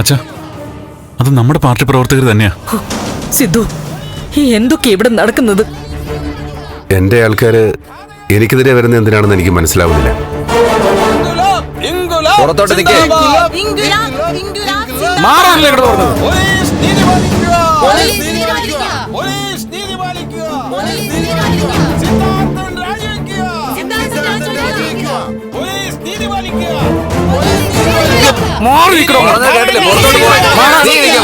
അച്ഛാ അത് നമ്മുടെ പാർട്ടി പ്രവർത്തകർ തന്നെയാ. സിദ്ധു ഈ എന്തൊക്കെ ഇവിടെ നടക്കുന്നത്? എന്റെ ആൾക്കാര് എനിക്കെതിരെ വരുന്ന എന്തിനാണെന്ന് എനിക്ക് മനസ്സിലാവുന്നില്ല. പുറത്തോട്ട് നിൽക്കേ മാറാനല്ലേ ഇവിടെ പറഞ്ഞത് മാറ്. മാറ് നിൽക്ക്, മാറ് നിൽക്ക്.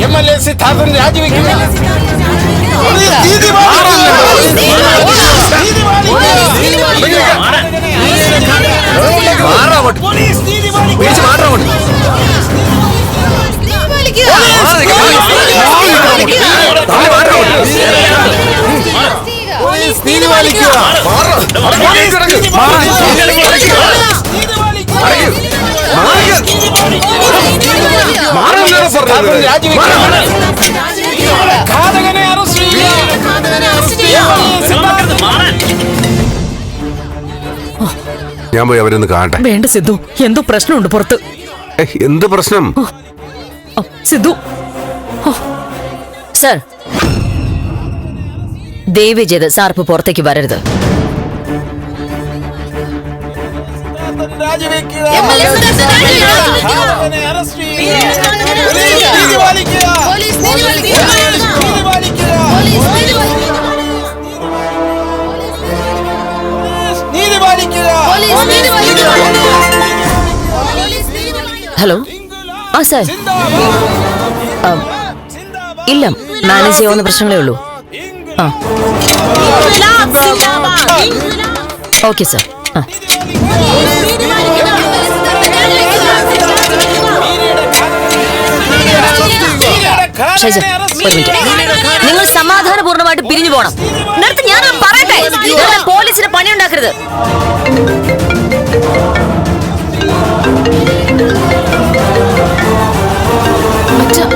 എം എൽ എ സിദ്ധാർത്ഥൻ രാജിവെക്കുക തള്ളി മാറ് അങ്ങോട്ട്. പോലീസ് നീതി പാലിക്കുക പോലീസ് ഇറങ്ങ്. ഞാൻ പോയി അവരൊന്ന് കാണട്ടെ. വേണ്ട സിദ്ധു എന്തോ പ്രശ്നമുണ്ട് പുറത്ത്. എന്ത് പ്രശ്നം? സിദ്ധു സർ ദയവ് ചെയ്ത് സാർ ഇപ്പൊ പുറത്തേക്ക് വരരുത്. നീതി പാലിക്കുക ഹലോ? ആ സാർ. ഇല്ല മാനേജ് ചെയ്യാവുന്ന പ്രശ്നങ്ങളേ ഉള്ളൂ. ആ. Okay sir. ആ. ഒരു മിനിറ്റ്. നിങ്ങൾ സമാധാനപൂർണമായിട്ട് പിരിഞ്ഞു പോകണം നേരത്തെ ഞാൻ പോലീസിന് പണിയുണ്ടാക്കരുത്. ഉണ്ടാക്കരുത്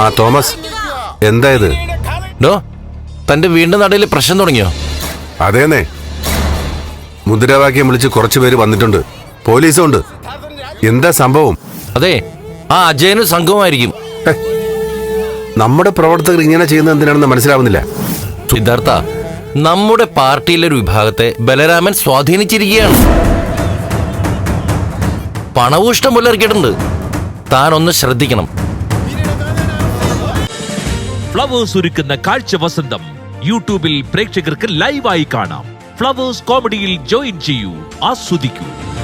ആ തോമസ്. എന്തായത് ഡോ തന്റെ വീടിന്റെ നടയിൽ പ്രശ്നം തുടങ്ങിയോ? അതേന്നേ. മുദ്രാവാക്യം വിളിച്ച് കുറച്ചു പേര് വന്നിട്ടുണ്ട്. പോലീസും ഉണ്ട്. എന്താ സംഭവം? അതെ ആ അജയനും സംഘവുമായിരിക്കും. നമ്മുടെ പ്രവർത്തകർ ഇങ്ങനെ ചെയ്യുന്നത് എന്തിനാണെന്ന് മനസ്സിലാവുന്നില്ല. സിദ്ധാർത്ഥ നമ്മുടെ പാർട്ടിയിലെ ഒരു വിഭാഗത്തെ ബലരാമൻ സ്വാധീനിച്ചിരിക്കുകയാണ്. പണവും ഇഷ്ടം പോലെ ഇറക്കിയിട്ടുണ്ട്. താൻ ഒന്ന് ശ്രദ്ധിക്കണം. ഫ്ലവേഴ്സ് ഒരുക്കുന്ന കാഴ്ച വസന്തം യൂട്യൂബിൽ പ്രേക്ഷകർക്ക് ലൈവായി കാണാം. ഫ്ലവേഴ്സ് കോമഡിയിൽ ജോയിൻ ചെയ്യൂ ആസ്വദിക്കൂ.